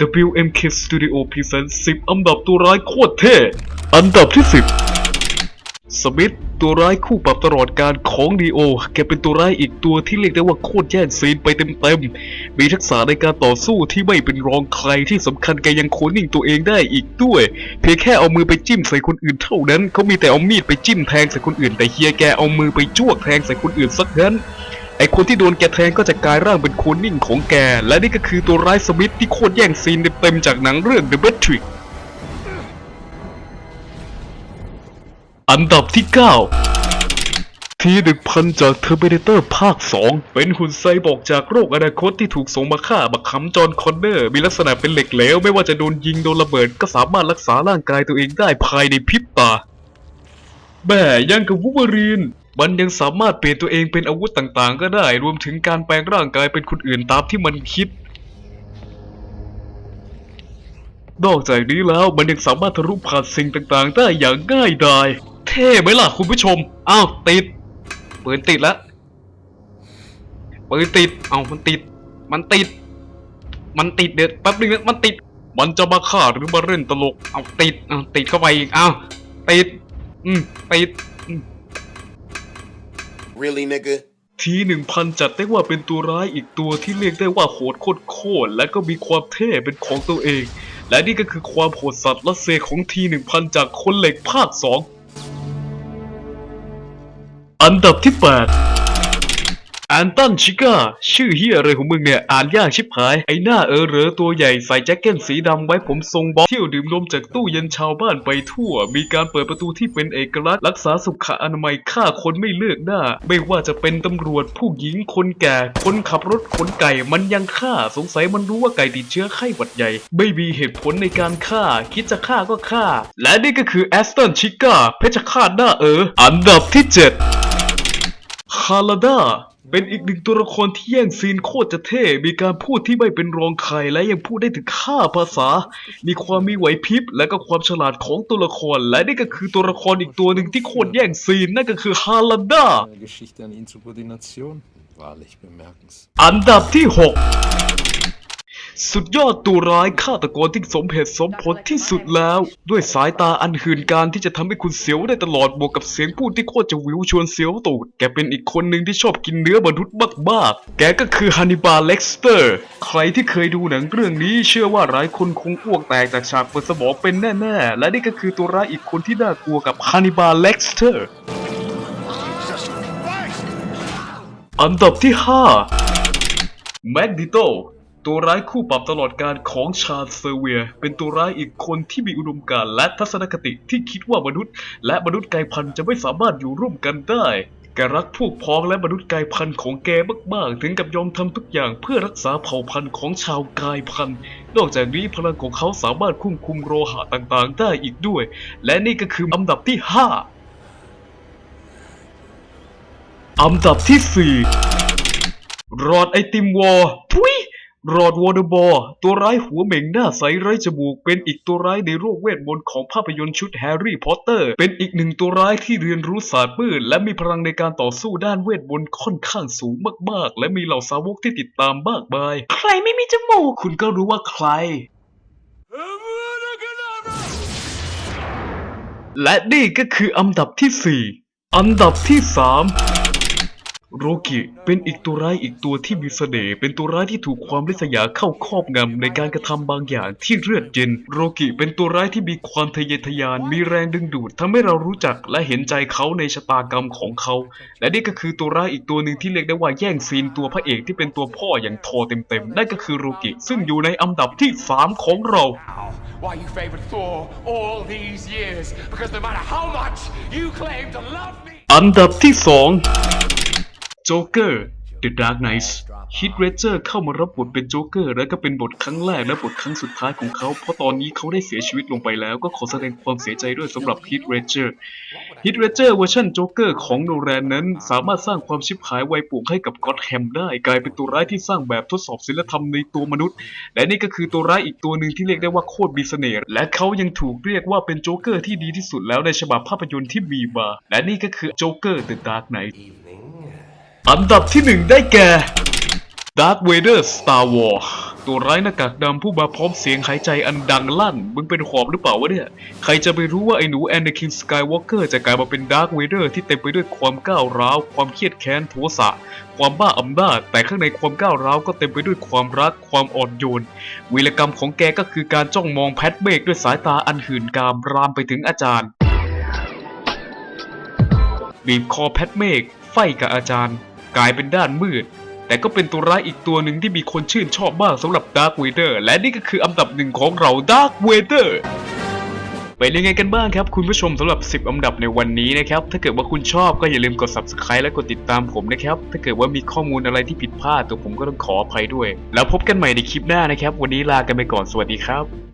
WMK Studio Presents 10 อันดับตัวร้ายโคตรเท่ อันดับที่ 10 สมิธตัวร้ายคู่ปรับตลอดการของดีโอ แกเป็นตัวร้ายอีกตัวที่เรียกได้ว่าโคตรแย่งซีนไปเต็มๆ มีทักษะในการต่อสู้ที่ไม่เป็นรองใครที่สำคัญแกยังโคนิ่งตัวเองได้อีกด้วย เพียงแค่เอามือไปจิ้มใส่คนอื่นเท่านั้น เขามีแต่เอามีดไปจิ้มแทงใส่คนอื่น แต่เฮียแกเอามือไปจ้วกแทงใส่คนอื่นสักนั้น ไอคนที่โดนแกแทงก็จะกลายร่างเป็นโคนนิ่งของแก และนี่ก็คือตัวร้ายสมิธที่โคตรแย่งซีนเต็มๆจากหนังเรื่อง The Matrix อันดับที่ 9 ทีหนึ่งพันจากเทอร์เ i เตอร์ภาค 2 เป็นหุ่นไซบอร์กจากโลกอนาคตที่ถูกส่งมาฆ่าบักคำจอห์นคอนเนอร์ มีลักษณะเป็นเหล็กเหลว ไม่ว่าจะโดนยิงโดนระเบิด ก็สามารถรักษาร่างกายตัวเองได้ภายในพริบตาแม่ยังกับวูเวอรีน มันยังสามารถเปลี่ยนตัวเองเป็นอาวุธต่างๆ ก็ได้ รวมถึงการแปลงร่างกายเป็นคนอื่นตามที่มันคิด นอกจากนี้แล้วมันยังสามารถทะลุผ่านสิ่งต่างๆ ได้อย่างง่ายดาย เท่ไหมล่ะคุณผู้ชม อ้าวติดปืนติดแล้วปืนติด เอ้ามันติด มันติด มันติดเด็ดแป๊บนึงนะมันติด มันจะมาฆ่าหรือมาเล่นตลก เอาติด เอาติดเข้าไปอีกอ้าวติด อืมติด Really, nigga? ทีหนึ่งพันจัดได้ว่าเป็นตัวร้ายอีกตัวที่เรียกได้ว่าโหดโคตรโคตรและก็มีความเท่เป็นของตัวเอง และนี่ก็คือความโหดสัตว์ละเซของทีหนึ่งพันจากคนเหล็กภาคสองอันดับที่แปด นตันชิก้า ชื่อเฮียอะไรของมึงเนี่ย อ่านยากชิบหาย ไอหน้าเออเหรอตัวใหญ่ใส่แจ็คเก็ตสีดำไว้ผมทรงบ๊อบเที่ยวดื่มนมจากตู้เย็นชาวบ้านไปทั่ว มีการเปิดประตูที่เป็นเอกลักษณ์รักษาสุขอนามัยฆ่าคนไม่เลือกหน้า ไม่ว่าจะเป็นตำรวจผู้หญิงคนแก่ คนขับรถขนไก่มันยังฆ่าสงสัยมันรู้ว่าไก่ติดเชื้อไข้หวัดใหญ่ ไม่มีเหตุผลในการฆ่า คิดจะฆ่าก็ฆ่า และนี่ก็คือแอสตันชิก้าเพชฌฆาตหน้าเออ อันดับที่เจ็ดคาราดา เป็นอีกหนึ่งตัวละครที่แย่งซีนโคตรจะเท่ มีการพูดที่ไม่เป็นรองใครและยังพูดได้ถึงค่าภาษา มีความมีไหวพริบ และก็ความฉลาดของตัวละคร และนี่ก็คือตัวละครอีกตัวหนึ่งที่โคตรแย่งซีนนั่นก็คือฮาราดา Eine Geschichte an Insubordination? Wahrlich bemerkenswert. อันดับที่ 6 สุดยอดตัวร้ายฆาตกรที่สมเหตุสมผลที่สุดแล้ว ด้วยสายตาอันหื่นการที่จะทำให้คุณเสียวได้ตลอดบวกกับเสียงพูดที่โคตรจะวิวชวนเสียวตูด แกเป็นอีกคนหนึ่งที่ชอบกินเนื้อมนุษย์มากๆ แกก็คือฮันนิบาลเล็กสเตอร์ ใครที่เคยดูหนังเรื่องนี้เชื่อว่าหลายคนคงอ้วกแตกจากฉากเปิดสมองเป็นแน่ๆ และนี่ก็คือตัวร้ายอีกคนที่น่ากลัวกับฮันนิบาลเล็กสเตอร์ อันดับที่ 5 แมกดิโต ตัวร้ายคู่ปรับตลอดการของชาเซอร์เวีย เป็นตัวร้ายอีกคนที่มีอุดมการณ์และทัศนคติที่คิดว่ามนุษย์ และมนุษย์กลายพันธุ์จะไม่สามารถอยู่ร่วมกันได้แกรักพวกพ้องและมนุษย์กายพันธุ์ของแกมากๆ ถึงกับยอมทำทุกอย่างเพื่อรักษาเผ่าพันธุ์ของชาวกายพันธุ์ นอกจากนี้พลังของเขาสามารถควบคุมโลหะต่างๆ ได้อีกด้วย และนี่ก็คืออันดับที่ 5 อันดับที่สี่รอดไอติมวอร์ทุย รอดวอเดอร์บอร์ตัวร้ายหัวเหม่งหน้าใสไร้จมูก เป็นอีกตัวร้ายในโลกเวทมนต์ของภาพยนตร์ชุดแฮร์รี่พอตเตอร์ เป็นอีกหนึ่งตัวร้ายที่เรียนรู้ศาสตร์มืดและมีพลังในการต่อสู้ด้านเวทมนต์ค่อนข้างสูงมากๆ และมีเหล่าสาวกที่ติดตามมากมาย ใครไม่มีจมูก คุณก็รู้ว่าใครและนี่ก็คืออันดับที่ 4 อันดับที่ 3 โรกิเป็นอีกตัวร้ายอีกตัวที่มีเสน่ห์เป็นตัวร้ายที่ถูกความริษยาเข้าครอบงำในการกระทำบางอย่างที่เลือดเย็น โรกิเป็นตัวร้ายที่มีความทะเยอทะยานมีแรงดึงดูดทำให้เรารู้จักและเห็นใจเขาในชะตากรรมของเขา และนี่ก็คือตัวร้ายอีกตัวหนึ่งที่เรียกได้ว่าแย่งซีนตัวพระเอกที่เป็นตัวพ่ออย่างทอเต็มๆนั่นก็คือโรกิซึ่งอยู่ในอันดับที่ 3 ของเรา Why you favored Thor all these years? Because no matter how much you claim to love me. อันดับที่ 2 โจ๊กเกอร์ The Dark Knight ฮิตเรเจอร์เข้ามารับบทเป็นโจ๊กเกอร์และก็เป็นบทครั้งแรกและบทครั้งสุดท้ายของเขา เพราะตอนนี้เขาได้เสียชีวิตลงไปแล้ว ก็ขอแสดงความเสียใจด้วยสำหรับฮิตเรเจอร์ฮิตเรเจอร์เวอร์ชันโจ๊กเกอร์ของโนแรนนั้น สามารถสร้างความชิบหายไวายป่วงให้กับก็อตแฮมได้กลายเป็นตัวร้ายที่สร้างแบบทดสอบศีลธรรมในตัวมนุษย์ และนี่ก็คือตัวร้ายอีกตัวหนึ่งที่เรียกได้ว่าโคตรมีเสน่ห์และเขายังถูกเรียกว่าเป็นโจ๊กเกอร์ที่ดีที่สุดแล้วในฉบับภาพยนตร์ที่มีมาและนี่ก็คือโจ๊กเกอร์ The Dark Knight อันดับที่หนึ่งได้แก่ Darth Vader Star Wars ตัวร้ายหน้ากากดำผู้มาพร้อมเสียงหายใจอันดังลั่น มึงเป็นขอบหรือเปล่าวะเนี่ย ใครจะไปรู้ว่าไอ้หนูแอนนาคินสกายวอล์กเกอร์จะกลายมาเป็นดาร์ v เวเดอร์ที่เต็มไปด้วยความก้าวร้าว ความเครียดแค้นโทสะ ความบ้าอำนาจ แต่ข้างในความก้าวร้าวก็เต็มไปด้วยความรัก ความอ่อนโยน วีรกรรมของแกก็คือการจ้องมองแพทเบกด้วยสายตาอันหื่นกามรามไปถึงอาจารย์ บีบคอแพทเมกไฟกับอาจารย์ กลายเป็นด้านมืด แต่ก็เป็นตัวร้ายอีกตัวหนึ่งที่มีคนชื่นชอบมากสำหรับดาร์ v เวเดอร์และนี่ก็คืออันดับหนึ่งของเราดาร์ v เวเดอร์เป็นยังไงกันบ้างครับคุณผู้ชมสำหรับ 10 อันดับในวันนี้นะครับ ถ้าเกิดว่าคุณชอบก็อย่าลืมกด subscribe และกดติดตามผมนะครับ ถ้าเกิดว่ามีข้อมูลอะไรที่ผิดพลาดตัวผมก็ต้องขออภัยด้วย แล้วพบกันใหม่ในคลิปหน้านะครับ วันนี้ลากันไปก่อนสวัสดีครับ